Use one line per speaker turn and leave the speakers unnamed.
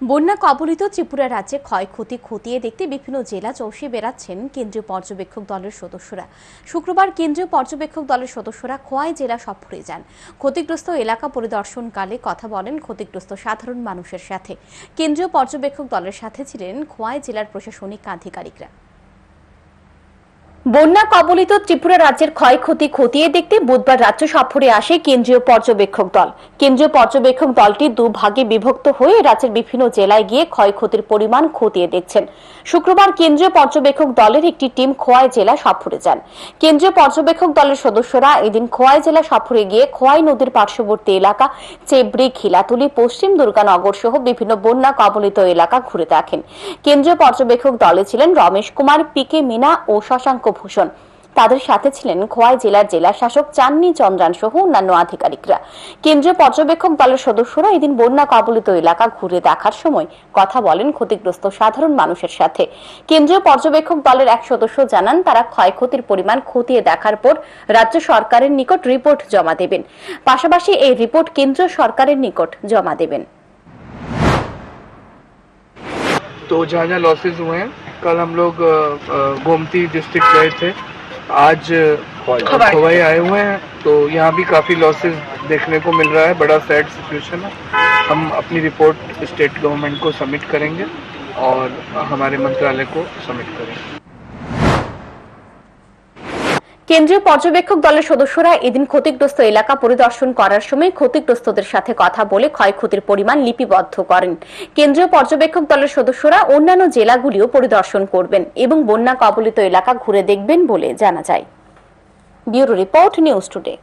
বন্যা কবলিত ত্রিপুরা রাজ্যে ক্ষয়ক্ষতি খতিয়ে দেখতে বিভিন্ন জেলা চৌষে বেড়াচ্ছেন কেন্দ্রীয় পর্যবেক্ষক দলের সদস্যরা। শুক্রবার কেন্দ্রীয় পর্যবেক্ষক দলের সদস্যরা খোয়াই জেলা সফরে যান। ক্ষতিগ্রস্ত এলাকা পরিদর্শনকালে কথা বলেন ক্ষতিগ্রস্ত সাধারণ মানুষের সাথে। কেন্দ্রীয় পর্যবেক্ষক দলের সাথে ছিলেন খোয়াই জেলার প্রশাসনিক আধিকারিকরা। বন্যা কবলিত ত্রিপুরা রাজ্যের ক্ষয়ক্ষতি খতিয়ে দেখতে বুধবার রাজ্য সফরে আসে কেন্দ্রীয় পর্যবেক্ষক দল। কেন্দ্রীয় পর্যবেক্ষক দলটি দুভাগে বিভক্ত হয়ে রাজ্যের বিভিন্ন জেলায় গিয়ে ক্ষয়ক্ষতির পরিমাণ খতিয়ে দেখছেন। শুক্রবার কেন্দ্রীয় পর্যবেক্ষক দলের একটি টিম খোয়াই জেলা সফরে যান। কেন্দ্রীয় পর্যবেক্ষক দলের সদস্যরা এদিন খোয়াই জেলা সফরে গিয়ে খোয়াই নদীর পার্শ্ববর্তী এলাকা, চেবড়ি, খিলাতুলি, পশ্চিম দুর্গানগর সহ বিভিন্ন বন্যা কবলিত এলাকা ঘুরে দেখেন। কেন্দ্রীয় পর্যবেক্ষক দলে ছিলেন রমেশ কুমার পিকে মিনা ও শশাঙ্ক ভূষণ তাদের সাথে ছিলেন খোয়াই জেলার জেলা শাসক চান্নি চন্দ্রান সহ অন্যান্য আধিকারিকরা কেন্দ্রীয় পর্যবেক্ষক দলের সদস্যরা এদিন বন্যা কবলিত এলাকা ঘুরে দেখার সময় কথা বলেন ক্ষতিগ্রস্ত সাধারণ মানুষের সাথে কেন্দ্রীয় পর্যবেক্ষক দলের এক সদস্য জানান তারা ক্ষয়ক্ষতির পরিমাণ খতিয়ে দেখার পর রাজ্য সরকারের নিকট রিপোর্ট জমা দেবেন পাশাপাশি এই রিপোর্ট কেন্দ্র সরকারের নিকট জমা দেবেন
तो जहाँ जहाँ लॉसेज हुए हैं कल हम लोग गोमती डिस्ट्रिक्ट गए थे। आज।
खवाई।
आए हुए हैं तो यहाँ भी काफ़ी लॉसेस देखने को मिल रहा है। बड़ा सैड सिचुएशन है। हम अपनी रिपोर्ट स्टेट गवर्नमेंट को सबमिट करेंगे और हमारे मंत्रालय को सबमिट करेंगे।
কেন্দ্রীয় পর্যবেক্ষক দলের সদস্যরা এদিন ক্ষতিগ্রস্ত এলাকা পরিদর্শন করার সময় ক্ষতিগ্রস্তদের সাথে কথা বলে ক্ষয়ক্ষতির পরিমাণ লিপিবদ্ধ করেন। কেন্দ্রীয় পর্যবেক্ষক দলের সদস্যরা অন্যান্য জেলাগুলিও পরিদর্শন করবেন এবং বন্যা কবলিত এলাকা ঘুরে দেখবেন বলে জানা যায়। Bureau report, news today.